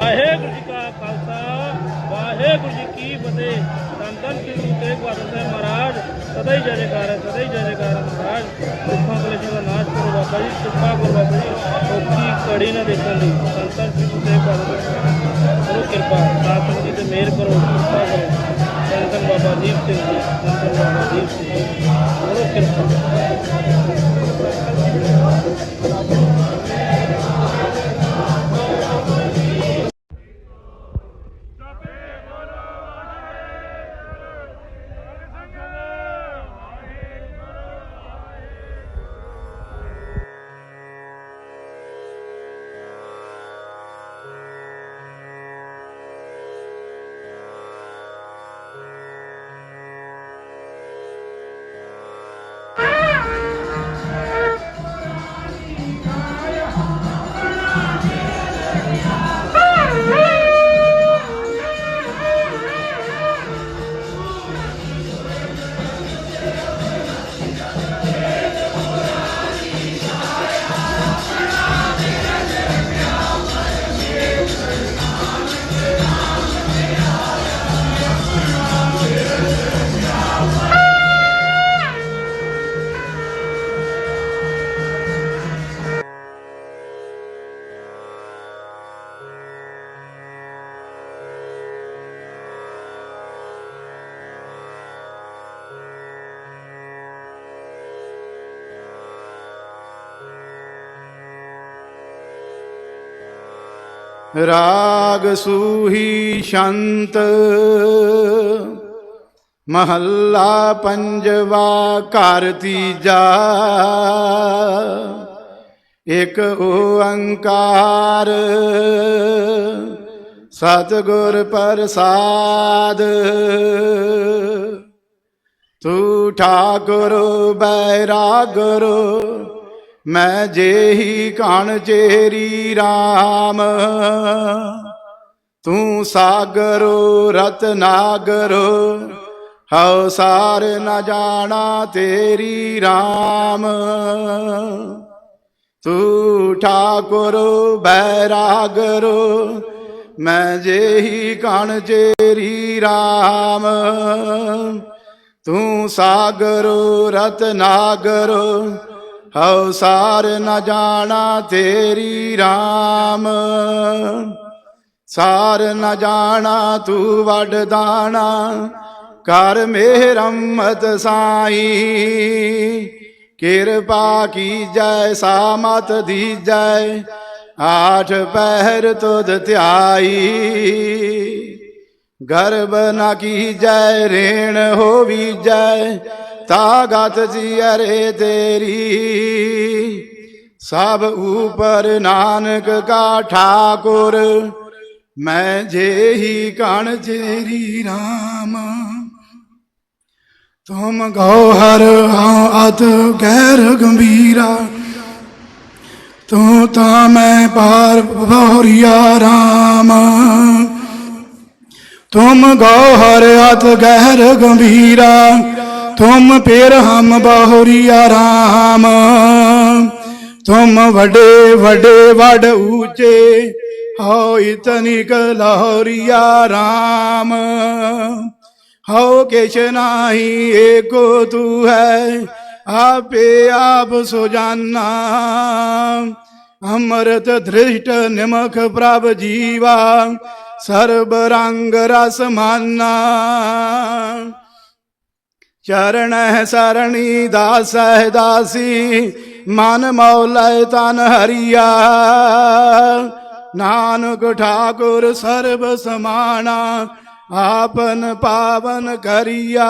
ਵਾਹਿਗੁਰੂ ਜੀ ਕਾ ਖਾਲਸਾ, ਵਾਹਿਗੁਰੂ ਜੀ ਕੀ ਫਤਿਹ। ਸੰਤਨ ਧੰਨ ਗੁਰੂ ਬਹਾਦਰ ਸਾਹਿਬ ਮਹਾਰਾਜ, ਸਦਾ ਹੀ ਜੈ ਜੈਕਾਰ ਹੈ, ਸਦਾ ਹੀ ਜੈ ਜੈਕਾਰ ਹੈ ਮਹਾਰਾਜ। ਦੁੱਖਾਂ ਕਲੇਸ਼ਾਂ ਦਾ ਨਾਸ਼ ਕਰੋ ਬਾਬਾ ਜੀ, ਕਿਰਪਾ ਕਰੋ ਬਾਬਾ ਜੀ। ਔਖੀ ਘੜੀ ਨਾ ਦੇਖਣ ਲਈ ਸੰਤਨ ਧੰਨ ਸ੍ਰੀ ਗੁਰੂ ਤੇਗ ਬਹਾਦਰ ਸਾਹਿਬ ਕਰੋ ਕਿਰਪਾ। ਸਾਥ ਜੀ ਤੇ ਮਿਹਰ ਕਰੋ, ਕਿਰਪਾ ਕਰੋ। ਸੰਤਨ ਬਾਬਾ ਦੀਪ ਸਿੰਘ ਜੀ ਸੰਤਨ ਬਾਬਾ ਦੀਪ ਸਿੰਘ ਜੀ, ਕਰੋ ਕਿਰਪਾ। ਰਾਗ ਸੂਹੀ ਸ਼ੰਤ ਮਹੱਲਾ ਪੰਜਵਾ ਘਰ ਤੀਜਾ ਇਕ ਓੰਕਾਰ ਸਤਿਗੁਰ ਪ੍ਰਸਾਦ। ਤੂੰ ਠਾਕੁਰ ਬੈਰਾਗੁਰ ਮੈਂ ਜੇਹੀ ਕਣ ਚੇਰੀ RAM ਤੂੰ ਸਾਗਰੋ ਰਤਨਾਗਰੋ ਹਉ ਸਾਰ ਨ ਜਾਣਾ ਤੇਰੀ RAM ਤੂੰ ਠਾਕੁਰ, ਬੈਰਾਗਰੋ, ਮੈਂ ਜੇਹੀ ਕਣ ਚੇਰੀ RAM ਤੂੰ ਸਾਗਰੋ ਰਤਨਾਗਰੋ ਹਉ ਸਾਰ ਨ ਜਾਣਾ ਤੇਰੀ RAM ਸਾਰ ਨ ਜਾਣਾ ਤੂੰ ਵੱਡ ਦਾਣਾ, ਕਰ ਮਿਹਰਮਤ ਸਾਈ ਕਿਰਪਾ ਕੀਜੈ, ਸਾਮਤ ਦੀ ਜੈ ਆਠ ਪਹਿਰ ਤੁਧ ਧਿਆਈ। ਗਰਬ ਨ ਕੀਜੈ, ਰੇਣ ਹੋਵੀਜੈ ਤਾਗਤ ਜੀ ਅਰੇ ਤੇਰੀ। ਸਭ ਉਪਰ ਨਾਨਕ ਕਾ ਠਾਕੁਰ, ਮੈਂ ਜੇਹੀ ਕਣ ਜੇਰੀ ਰਾਮ। ਤੁਮ ਗੌਹਰ ਹਉ ਅਤ ਗੈਰ ਗੰਭੀਰਾ, ਤੂੰ ਤਾਂ ਮੈਂ ਪਾਰ ਭੌਰੀਆ ਰਾਮ। ਤੁਮ ਗੌਹਰ ਅਤ ਗਹਿਰ ਗੰਭੀਰਾ ਤੁਮ ਪੇਰ ਹਮ ਬਾਹੁਰੀਆ ਰਾਮ। ਤੁਮ ਵਡੇ ਵਡੇ ਵਡ ਉਚੇ ਹੋ ਇਤਨੀ ਕਲਹਰੀਆ ਰਾਮ। ਹੋ ਕਿਛ ਨਾਹੀ ਏਕੋ ਤੂ ਹੈ, ਆਪੇ ਆਪ ਸੋ ਜਾਨਾ। ਅਮਰਤ ਧ੍ਰਿਸ਼ਟ ਨਿਮਖ ਪ੍ਰਭ ਜੀਵਾ, ਸਰਬ ਰੰਗ ਰਸ ਮਾਨਾ। ਚਰਨ ਸਰਣੀ ਦਾਸਹਿ ਦਾਸੀ, ਮਨ ਮੌਲੈ ਤਨ ਹਰੀਆ। ਨਾਨਕ ਠਾਕੁਰ ਸਰਬ ਸਮਾਣਾ, ਆਪਨ ਪਾਵਨ ਕਰੀਆ।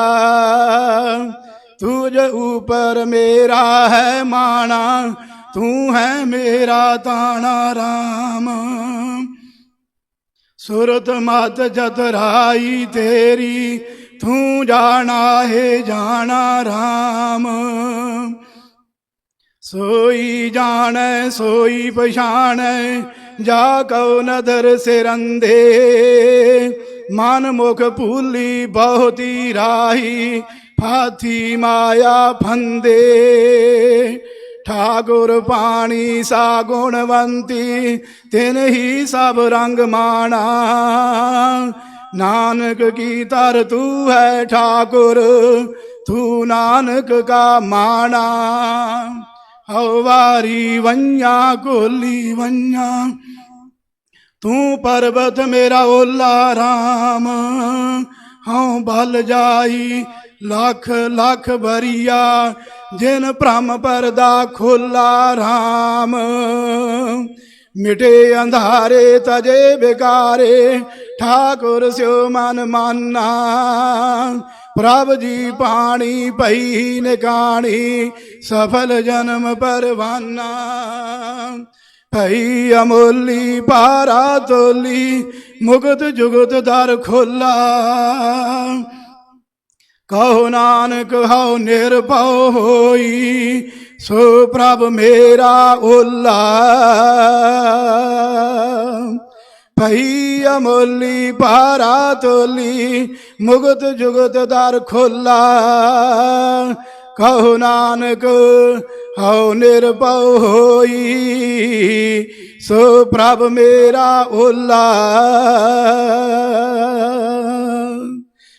ਤੁਝ ਉਪਰ ਮੇਰਾ ਹੈ ਮਾਣਾ, ਤੂੰ ਹੈ ਮੇਰਾ ਤਾਣਾ ਰਾਮ। ਸੁਰਤ ਮਤ ਜਤਰਾਈ ਤੇਰੀ ਤੂੰ ਜਾਣਾ ਹੈ ਜਾਣਾ ਰਾਮ? ਸੋਈ ਜਾਣੈ, ਸੋਈ ਪਛਾਣੈ, ਜਾ ਕਉ ਨਦਰ ਸਿਰੰਦੇ ਮਨ ਮੁਖ ਭੂਲੀ ਬਹੁਤੀ ਰਾਹੀ, ਫਾਥੀ ਮਾਇਆ ਫੰਦੇ। ਠਾਗੁਰ ਪਾਣੀ ਸਾ ਗੁਣਵੰਤੀ, ਤਿਨ ਹੀ ਸਭ ਰੰਗ ਮਾਣਾ। ਨਾਨਕ ਕੀ ਤਰ ਤੂੰ ਹੈ ਠਾਕੁਰ? ਤੂੰ ਨਾਨਕ ਕਾ ਮਾਣਾ? ਹਉ ਵਾਰੀ ਵੰਨਿਆ ਕੋਲੀ ਵੰਨਿਆ। ਤੂੰ ਪਰਬਤ ਮੇਰਾ ਓਲਾ ਰਾਮ। ਹਉ ਬਲ ਜਾਈ, ਲੱਖ ਲੱਖ ਬਰੀਆ ਜਿਨ ਭ੍ਰਮ ਪਰਦਾ ਖੋਲਾ ਰਾਮ। ਮਿਟੇ ਅੰਧਾਰੇ ਤਜੇ ਬਿਕਾਰੇ ਠਾਕੁਰ ਸਿਓ ਮਨ ਮਾਨਾ। ਪ੍ਰਭ ਜੀ ਪਾਣੀ ਭਈ ਨਿਕਾਣੀ, ਸਫਲ ਜਨਮ ਪਰਵਾਨਾ। ਭਈ ਅਮੋਲੀ ਪਾਰਾ ਤੋਲੀ ਮੁਗਤ ਜੁਗਤ ਦਰ ਖੋਲਾ। ਕਹੋ ਨਾਨਕ, ਹਉ ਨਿਰਭਉ ਹੋਈ, ਸੋ ਪ੍ਰਭ ਮੇਰਾ ਉਲਾ ਭਈ ਅਮੋਲੀ ਪਾਰਾ ਤੋਲੀ, ਮੁਗਤ ਜੁਗਤ ਦਰ ਖੋਲਾ। ਕਹੋ ਨਾਨਕ, ਹਉ ਨਿਰਭਉ ਹੋਈ, ਸੋ ਪ੍ਰਭ ਮੇਰਾ ਓਲਾ।